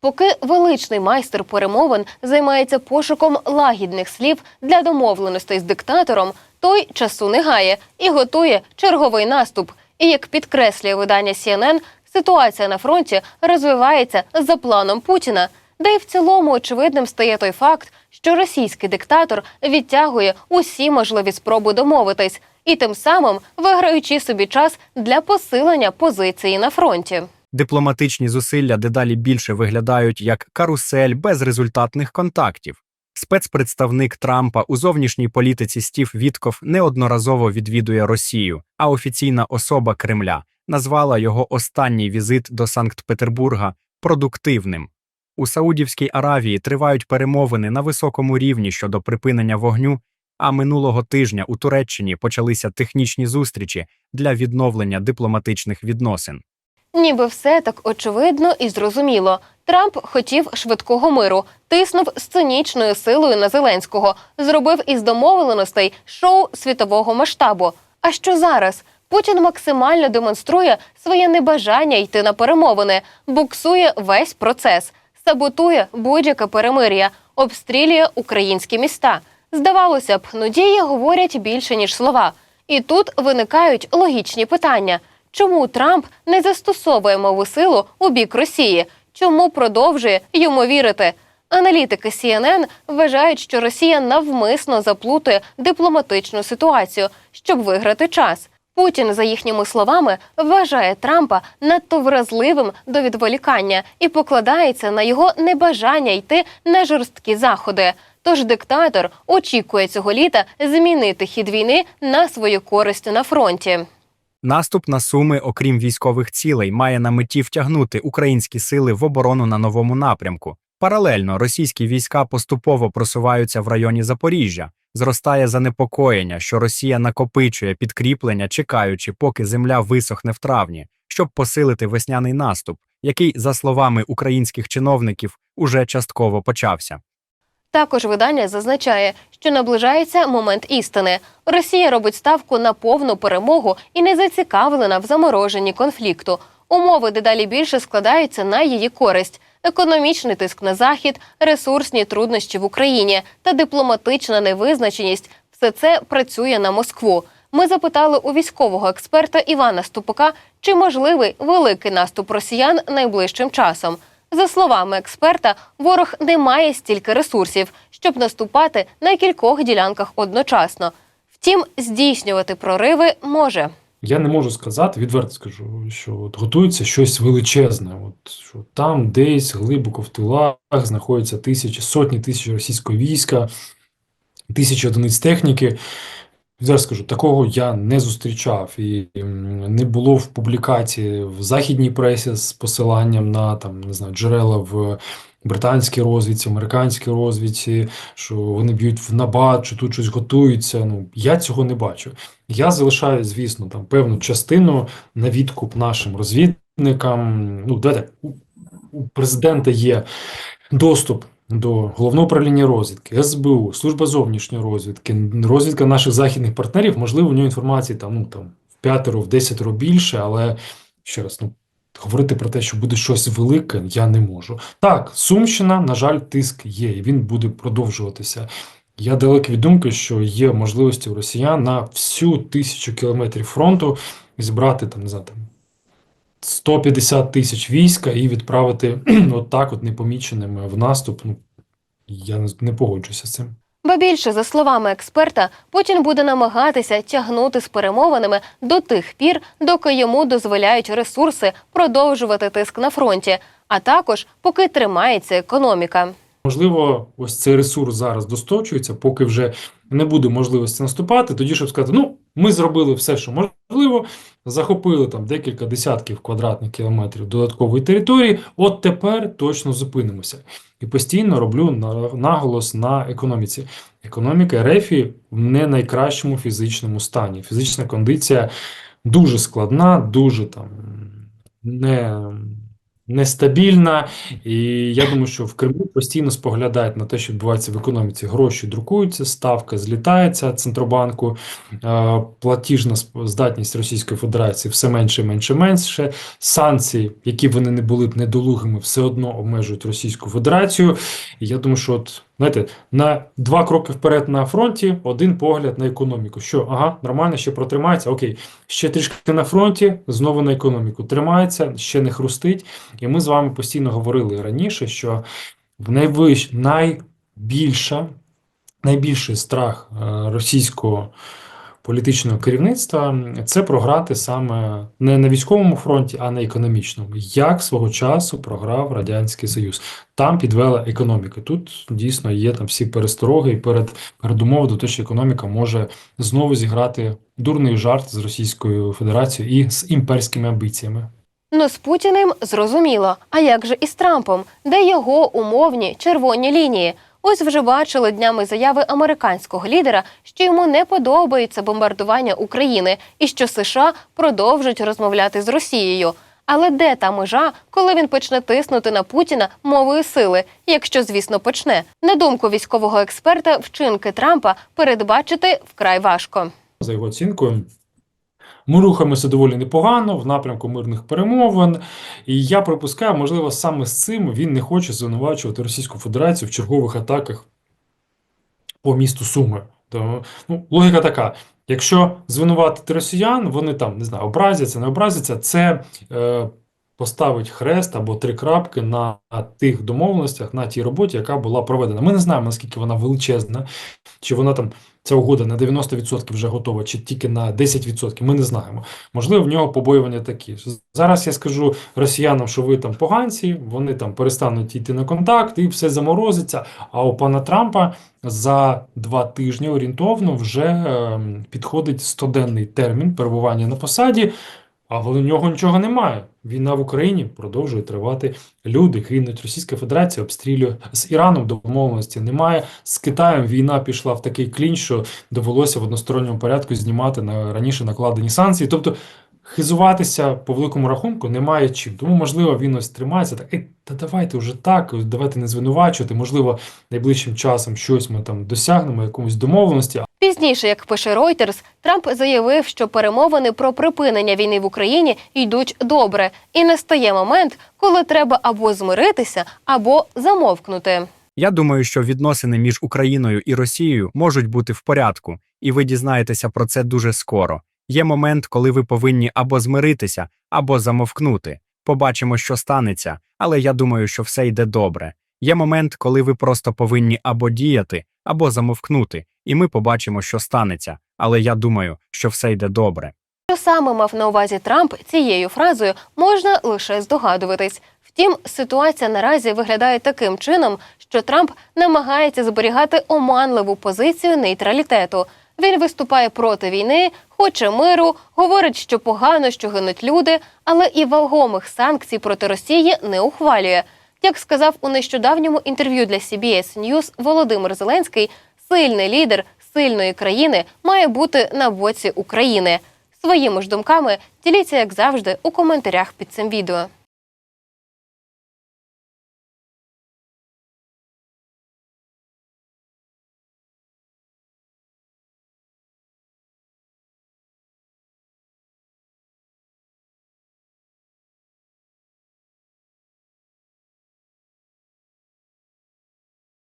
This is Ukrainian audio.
Поки величний майстер перемовин займається пошуком лагідних слів для домовленостей з диктатором, той часу не гає і готує черговий наступ. І як підкреслює видання CNN, ситуація на фронті розвивається за планом Путіна. Де й в цілому очевидним стає той факт, що російський диктатор відтягує усі можливі спроби домовитись, і тим самим виграючи собі час для посилення позиції на фронті. Дипломатичні зусилля дедалі більше виглядають як карусель безрезультатних контактів. Спецпредставник Трампа у зовнішній політиці Стів Вітков неодноразово відвідує Росію, а офіційна особа Кремля назвала його останній візит до Санкт-Петербурга продуктивним. У Саудівській Аравії тривають перемовини на високому рівні щодо припинення вогню. А минулого тижня у Туреччині почалися технічні зустрічі для відновлення дипломатичних відносин. Ніби все так очевидно і зрозуміло. Трамп хотів швидкого миру, тиснув з цинічною силою на Зеленського, зробив із домовленостей шоу світового масштабу. А що зараз? Путін максимально демонструє своє небажання йти на перемовини, буксує весь процес, саботує будь-яке перемир'я, обстрілює українські міста. Здавалося б, ну дії говорять більше ніж слова. І тут виникають логічні питання: чому Трамп не застосовує мову силу у бік Росії? Чому продовжує йому вірити? Аналітики CNN вважають, що Росія навмисно заплутує дипломатичну ситуацію, щоб виграти час. Путін, за їхніми словами, вважає Трампа надто вразливим до відволікання і покладається на його небажання йти на жорсткі заходи. Тож диктатор очікує цього літа змінити хід війни на свою користь на фронті. Наступ на Суми, окрім військових цілей, має на меті втягнути українські сили в оборону на новому напрямку. Паралельно російські війська поступово просуваються в районі Запоріжжя. Зростає занепокоєння, що Росія накопичує підкріплення, чекаючи, поки земля висохне в травні, щоб посилити весняний наступ, який, за словами українських чиновників, уже частково почався. Також видання зазначає, що наближається момент істини. Росія робить ставку на повну перемогу і не зацікавлена в замороженні конфлікту. Умови дедалі більше складаються на її користь. Економічний тиск на захід, ресурсні труднощі в Україні та дипломатична невизначеність все це працює на Москву. Ми запитали у військового експерта Івана Ступака, чи можливий великий наступ росіян найближчим часом. За словами експерта, ворог не має стільки ресурсів, щоб наступати на кількох ділянках одночасно. Втім, здійснювати прориви може. Я не можу сказати, відверто скажу, що от готується щось величезне. От що там десь глибоко в тилах знаходяться тисячі, сотні тисяч російського війська, тисячі одиниць техніки. Зараз скажу, такого я не зустрічав і не було в публікації в західній пресі з посиланням на там не знаю джерела в британській розвідці, американській розвідці, що вони б'ють в набат, що тут щось готується. Ну я цього не бачу. Я залишаю, звісно, там певну частину на відкуп нашим розвідникам. Ну, давайте у, президента є доступ до головного управління розвідки, СБУ, служба зовнішньої розвідки, розвідка наших західних партнерів. Можливо, у нього інформації там, ну там в п'ятеро, в десятеро більше, але ще раз, ну. Говорити про те, що буде щось велике, я не можу. Так, Сумщина, на жаль, тиск є, і він буде продовжуватися. Я далекий від думки, що є можливості у росіян на всю тисячу кілометрів фронту зібрати там, не знаю, там 150 тисяч війська і відправити отак, от непоміченими в наступ. Ну я не, не погоджуся з цим. Ба більше, за словами експерта, Путін буде намагатися тягнути з перемовинами до тих пір, доки йому дозволяють ресурси продовжувати тиск на фронті, а також поки тримається економіка. Можливо, ось цей ресурс зараз досточується, поки вже не буде можливості наступати. Тоді щоб сказати, ну ми зробили все, що можливо, захопили там декілька десятків квадратних кілометрів додаткової території. От тепер точно зупинимося. І постійно роблю наголос на економіці. Економіка РФі в не найкращому фізичному стані. Фізична кондиція дуже складна, дуже там не нестабільна, і я думаю, що в Кремлі постійно споглядають на те, що відбувається в економіці. Гроші друкуються, ставка злітається Центробанку, е, платіжна здатність Російської Федерації все менше і менше менше. Санкції, які вони не були б недолугими, все одно обмежують Російську Федерацію. І я думаю, що от знаєте, на два кроки вперед на фронті, один погляд на економіку. Що ага, нормально, ще протримається. Окей, ще трішки на фронті, знову на економіку. Тримається, ще не хрустить. І ми з вами постійно говорили раніше, що в найвищ, найбільша, найбільший страх е, російського політичного керівництва це програти саме не на військовому фронті, а на економічному, як свого часу програв Радянський Союз. Там підвела економіка. Тут дійсно є там всі перестороги і перед передумови до того, що економіка може знову зіграти дурний жарт з Російською Федерацією і з імперськими амбіціями. Ну, з Путіним зрозуміло. А як же із Трампом? Де його умовні червоні лінії? Ось вже бачили днями заяви американського лідера, що йому не подобається бомбардування України і що США продовжують розмовляти з Росією. Але де та межа, коли він почне тиснути на Путіна мовою сили, якщо, звісно, почне? На думку військового експерта, вчинки Трампа передбачити вкрай важко. За його оцінкою, ми рухаємося доволі непогано в напрямку мирних перемовин. І я припускаю, можливо, саме з цим він не хоче звинувачувати Російську Федерацію в чергових атаках по місту Суми. То, ну, логіка така: якщо звинуватити росіян, вони там не знаю, образяться, не образяться, це е, поставить хрест або три крапки на тих домовленостях, на тій роботі, яка була проведена. Ми не знаємо, наскільки вона величезна, чи вона там ця угода на 90% вже готова, чи тільки на 10%, ми не знаємо. Можливо, в нього побоювання такі. Зараз я скажу росіянам, що ви там поганці, вони там перестануть йти на контакт і все заморозиться. А у пана Трампа за два тижні орієнтовно вже ем, підходить 100-денний термін перебування на посаді. Але у нього нічого немає. Війна в Україні продовжує тривати. Люди гинуть. Російська Федерація обстрілює з Іраном домовленості немає. З Китаєм війна пішла в такий клінч, що довелося в односторонньому порядку знімати на раніше накладені санкції. Тобто хизуватися по великому рахунку немає чим. Тому, можливо, він ось тримається так. Ей, та давайте вже так, давайте не звинувачувати. Можливо, найближчим часом щось ми там досягнемо, якомусь домовленості. Пізніше, як пише Reuters, Трамп заявив, що перемовини про припинення війни в Україні йдуть добре, і настає момент, коли треба або змиритися, або замовкнути. Я думаю, що відносини між Україною і Росією можуть бути в порядку, і ви дізнаєтеся про це дуже скоро. Є момент, коли ви повинні або змиритися, або замовкнути. Побачимо, що станеться, але я думаю, що все йде добре. Є момент, коли ви просто повинні або діяти, або замовкнути, і ми побачимо, що станеться. Але я думаю, що все йде добре. Що саме мав на увазі Трамп цією фразою, можна лише здогадуватись. Втім, ситуація наразі виглядає таким чином, що Трамп намагається зберігати оманливу позицію нейтралітету. Він виступає проти війни, хоче миру, говорить, що погано, що гинуть люди, але і вагомих санкцій проти Росії не ухвалює. Як сказав у нещодавньому інтерв'ю для CBS News Володимир Зеленський, сильний лідер сильної країни має бути на боці України. Своїми ж думками діліться, як завжди, у коментарях під цим відео.